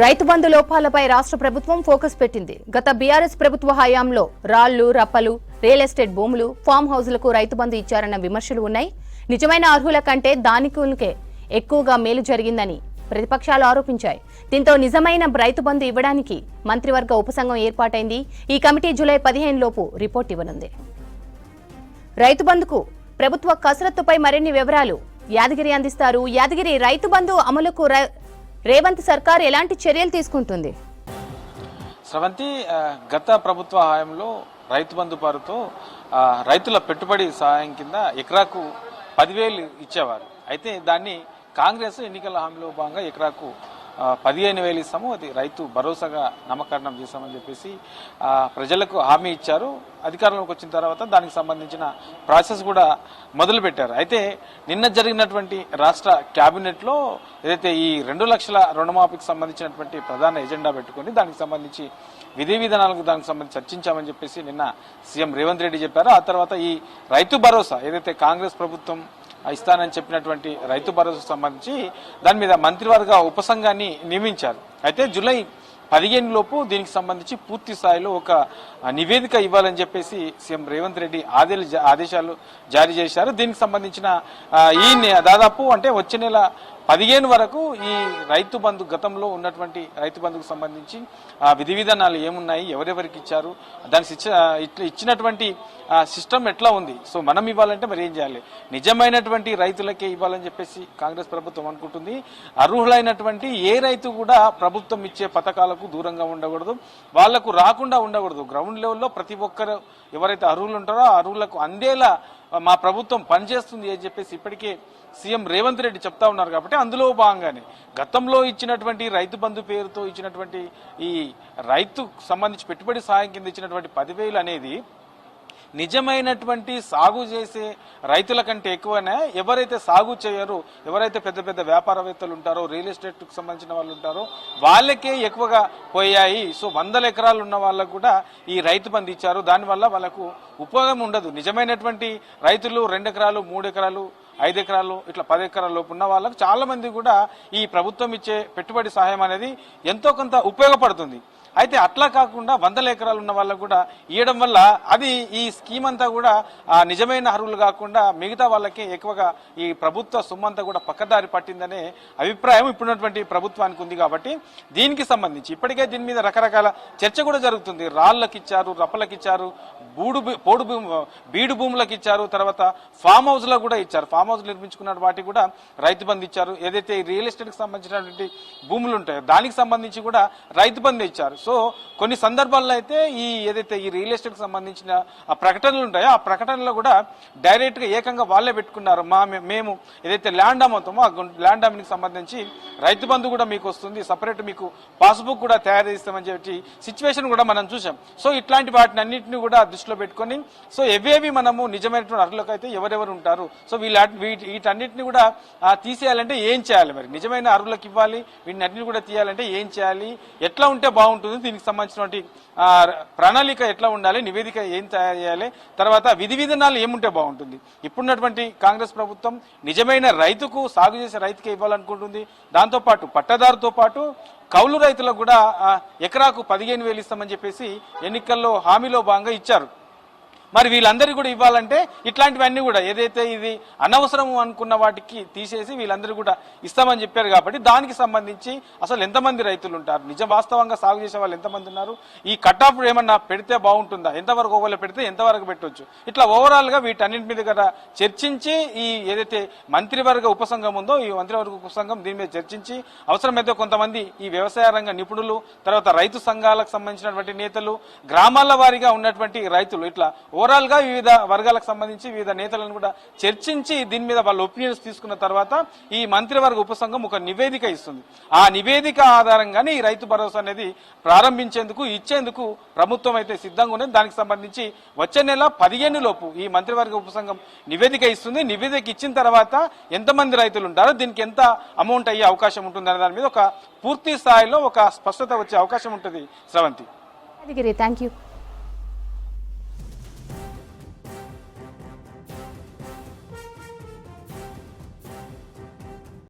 రైతు బంధు లోపాలపై రాష్ట్ర ప్రభుత్వం ఫోకస్ పెట్టింది. గత బీఆర్ఎస్ ప్రభుత్వ హయాంలో రాళ్ళు రప్పలు రియల్ ఎస్టేట్ భూములు ఫామ్ హౌజులకు రైతు బంధు ఇచ్చారన్న విమర్శలు ఉన్నాయి. నిజమైన అర్హుల కంటే దానికులకే ఎక్కువగా మేలు జరిగిందని ప్రతిపక్షాలు ఆరోపించాయి. దీంతో నిజమైన రైతు బంధు ఇవ్వడానికి మంత్రివర్గ ఉపసంఘం ఏర్పాటైంది. ఈ కమిటీ జూలై పదిహేను లోపు రిపోర్ట్ ఇవ్వనుంది. రైతు బంధుకు ప్రభుత్వ కసరత్తుపై మరిన్ని వివరాలు యాదగిరి అందిస్తారు. యాదగిరి రైతు బంధు అమలుకు రేవంత్ సర్కార్ ఎలాంటి చర్యలు తీసుకుంటుంది? స్రవంతి గత ప్రభుత్వ హయాంలో రైతు బంధు పారుతో రైతుల పెట్టుబడి సహాయం కింద ఎకరాకు పదివేలు ఇచ్చేవారు. అయితే దాన్ని కాంగ్రెస్ ఎన్నికల హామీలో భాగంగా ఎకరాకు పదిహేను వేలు ఇస్తాము. అది రైతు భరోసాగా నామకరణం చేస్తామని చెప్పేసి ప్రజలకు హామీ ఇచ్చారు. అధికారంలోకి వచ్చిన తర్వాత దానికి సంబంధించిన ప్రాసెస్ కూడా మొదలుపెట్టారు. అయితే నిన్న జరిగినటువంటి రాష్ట్ర క్యాబినెట్లో ఏదైతే ఈ రెండు లక్షల రుణమాఫీకి సంబంధించినటువంటి ప్రధాన ఎజెండా పెట్టుకొని దానికి సంబంధించి విధి విధానాలకు దానికి సంబంధించి చర్చించామని చెప్పేసి నిన్న సీఎం రేవంత్ రెడ్డి చెప్పారు. ఆ తర్వాత ఈ రైతు భరోసా ఏదైతే కాంగ్రెస్ ప్రభుత్వం ఇస్తానని చెప్పినటువంటి రైతు భరోసా సంబంధించి దాని మీద మంత్రివర్గ ఉపసంఘాన్ని నియమించారు. అయితే జూలై పదిహేను లోపు దీనికి సంబంధించి పూర్తి స్థాయిలో ఒక నివేదిక ఇవ్వాలని చెప్పేసి సీఎం రేవంత్ రెడ్డి ఆదేశాలు జా- ఆదేశాలు జారీ చేశారు. దీనికి సంబంధించిన ఈ దాదాపు అంటే వచ్చే నెల పదిహేను వరకు ఈ రైతు బంధు గతంలో ఉన్నటువంటి రైతు బంధుకు సంబంధించి ఆ, విధి విధానాలు ఏమున్నాయి ఎవరెవరికి ఇచ్చారు దానికి ఇట్లా ఇచ్చినటువంటి సిస్టమ్ ఎట్లా ఉంది? సో మనం ఇవ్వాలంటే మరి ఏం చేయాలి? నిజమైనటువంటి రైతులకే ఇవ్వాలని చెప్పేసి కాంగ్రెస్ ప్రభుత్వం అనుకుంటుంది. అర్హులైనటువంటి ఏ రైతు కూడా ప్రభుత్వం ఇచ్చే పథకాలకు దూరంగా ఉండకూడదు. వాళ్ళకు రాకుండా ఉండకూడదు. గ్రౌండ్ లెవెల్లో ప్రతి ఒక్కరు ఎవరైతే అర్హులు ఉంటారో ఆ అర్హులకు అందేలా మా ప్రభుత్వం పనిచేస్తుంది అని చెప్పేసి ఇప్పటికే సీఎం రేవంత్ రెడ్డి చెప్తా ఉన్నారు కాబట్టి అందులో భాగంగానే గతంలో ఇచ్చినటువంటి రైతు బంధు పేరుతో ఇచ్చినటువంటి ఈ రైతు సంబంధించి పెట్టుబడి సాయం కింద ఇచ్చినటువంటి పదివేలు అనేది నిజమైనటువంటి సాగు చేసే రైతుల కంటే ఎక్కువనే ఎవరైతే సాగు చేయరు ఎవరైతే పెద్ద పెద్ద వ్యాపారవేత్తలు ఉంటారో రియల్ ఎస్టేట్కు సంబంధించిన వాళ్ళు ఉంటారో వాళ్ళకే ఎక్కువగా పోయాయి. సో వందల ఎకరాలు ఉన్న వాళ్ళకు కూడా ఈ రైతు బంధు ఇచ్చారు. దానివల్ల వాళ్ళకు ఉపయోగం ఉండదు. నిజమైనటువంటి రైతులు రెండు ఎకరాలు మూడు ఎకరాలు ఐదు ఎకరాలు ఇట్లా పది ఎకరాల లోపు ఉన్న వాళ్ళకు చాలా మంది కూడా ఈ ప్రభుత్వం ఇచ్చే పెట్టుబడి సహాయం అనేది ఎంతో కొంత ఉపయోగపడుతుంది. అయితే అట్లా కాకుండా వందల ఎకరాలు ఉన్న వాళ్ళకు కూడా ఇవ్వడం వల్ల అది ఈ స్కీమ్ అంతా కూడా నిజమైన అర్హులు కాకుండా మిగతా వాళ్ళకి ఎక్కువగా ఈ ప్రభుత్వ సొమ్ము అంతా కూడా పక్కదారి పట్టిందనే అభిప్రాయం ఇప్పుడున్నటువంటి ప్రభుత్వానికి ఉంది కాబట్టి దీనికి సంబంధించి ఇప్పటికే దీని మీద రకరకాల చర్చ కూడా జరుగుతుంది. రాళ్ళకి ఇచ్చారు రప్పలకి ఇచ్చారు బూడు పోడు బీడు భూములకు ఇచ్చారు తర్వాత ఫామ్ హౌస్లో కూడా ఇచ్చారు. ఫామ్ హౌస్ నిర్మించుకున్న వాటికి కూడా రైతు బంధు ఇచ్చారు. ఏదైతే రియల్ ఎస్టేట్కి సంబంధించినటువంటి భూములు ఉంటాయో దానికి సంబంధించి కూడా రైతు బంధు ఇచ్చారు. సో కొన్ని సందర్భాల్లో అయితే ఈ ఏదైతే ఈ రియల్ ఎస్టేట్కి సంబంధించిన ఆ ప్రకటనలు ఉంటాయో ఆ ప్రకటనలో కూడా డైరెక్ట్గా ఏకంగా వాళ్ళే పెట్టుకున్నారు. మా మే- మేము ఏదైతే ల్యాండ్ అమ్ముతామో ఆ ల్యాండ్ అమ్మికి సంబంధించి రైతు బంధు కూడా మీకు వస్తుంది. సపరేట్ మీకు పాస్బుక్ కూడా తయారు చేస్తామని చెప్పి సిచ్యువేషన్ కూడా మనం చూసాం సో ఇట్లాంటి వాటిని అన్నింటినీ కూడా దృష్టిలో పెట్టుకొని సో ఎవేవి మనము నిజమైనటువంటి అర్హులకు అయితే ఎవరెవరు ఉంటారు సో వీళ్ళ వీటి వీటన్నిటిని కూడా తీసేయాలంటే ఏం చేయాలి మరి? నిజమైన అర్హులకు ఇవ్వాలి వీటిని అన్నింటిని కూడా తీయాలంటే ఏం చేయాలి? ఎట్లా ఉంటే బాగుంటుంది? దీనికి సంబంధించినటువంటి ప్రణాళిక ఎట్లా ఉండాలి నివేదిక ఏం తయారు చేయాలి తర్వాత విధి విధానాలు ఏముంటే బాగుంటుంది. ఇప్పుడున్నటువంటి కాంగ్రెస్ ప్రభుత్వం నిజమైన రైతుకు సాగు చేసే రైతుకే ఇవ్వాలనుకుంటుంది. దాంతోపాటు పట్టదారుతో పాటు కౌలు రైతులకు కూడా ఎకరాకు పదిహేను వేలు ఇస్తామని చెప్పేసి ఎన్నికల్లో హామీలో భాగంగా ఇచ్చారు. మరి వీళ్ళందరికీ కూడా ఇవ్వాలంటే ఇట్లాంటివన్నీ కూడా ఏదైతే ఇది అనవసరం అనుకున్న వాటికి తీసేసి వీళ్ళందరూ కూడా ఇస్తామని చెప్పారు కాబట్టి దానికి సంబంధించి అసలు ఎంతమంది రైతులు ఉంటారు? నిజం వాస్తవంగా సాగు చేసే వాళ్ళు ఎంతమంది ఉన్నారు? ఈ కట్ ఆఫ్ ఏమన్నా పెడితే బాగుంటుందా? ఎంతవరకు ఓవర్లో పెడితే ఎంతవరకు పెట్టవచ్చు ఇట్లా ఓవరాల్గా వీటన్నింటి మీద కదా చర్చించి ఈ ఏదైతే మంత్రివర్గ ఉపసంఘం ఉందో ఈ మంత్రివర్గ ఉపసంఘం దీని మీద చర్చించి అవసరమైతే కొంతమంది ఈ వ్యవసాయ రంగ నిపుణులు తర్వాత రైతు సంఘాలకు సంబంధించినటువంటి నేతలు గ్రామాల వారీగా ఉన్నటువంటి రైతులు ఇట్లా ఓవరాల్గా వివిధ వర్గాలకు సంబంధించి వివిధ నేతలను కూడా చర్చించి దీని మీద వాళ్ళ ఒపీనియన్స్ తీసుకున్న తర్వాత ఈ మంత్రివర్గ ఉపసంఘం ఒక నివేదిక ఇస్తుంది. ఆ నివేదిక ఆధారంగానే ఈ రైతు భరోసా అనేది ప్రారంభించేందుకు ఇచ్చేందుకు ప్రభుత్వం అయితే సిద్ధంగా ఉన్నది. దానికి సంబంధించి వచ్చే నెల పదిహేను లోపు ఈ మంత్రివర్గ ఉపసంఘం నివేదిక ఇస్తుంది. నివేదిక ఇచ్చిన తర్వాత ఎంతమంది రైతులు ఉంటారో దీనికి ఎంత అమౌంట్ అయ్యే అవకాశం ఉంటుంది దాని మీద ఒక పూర్తి స్థాయిలో ఒక స్పష్టత వచ్చే అవకాశం ఉంటుంది. స్రవంతి థ్యాంక్ యూ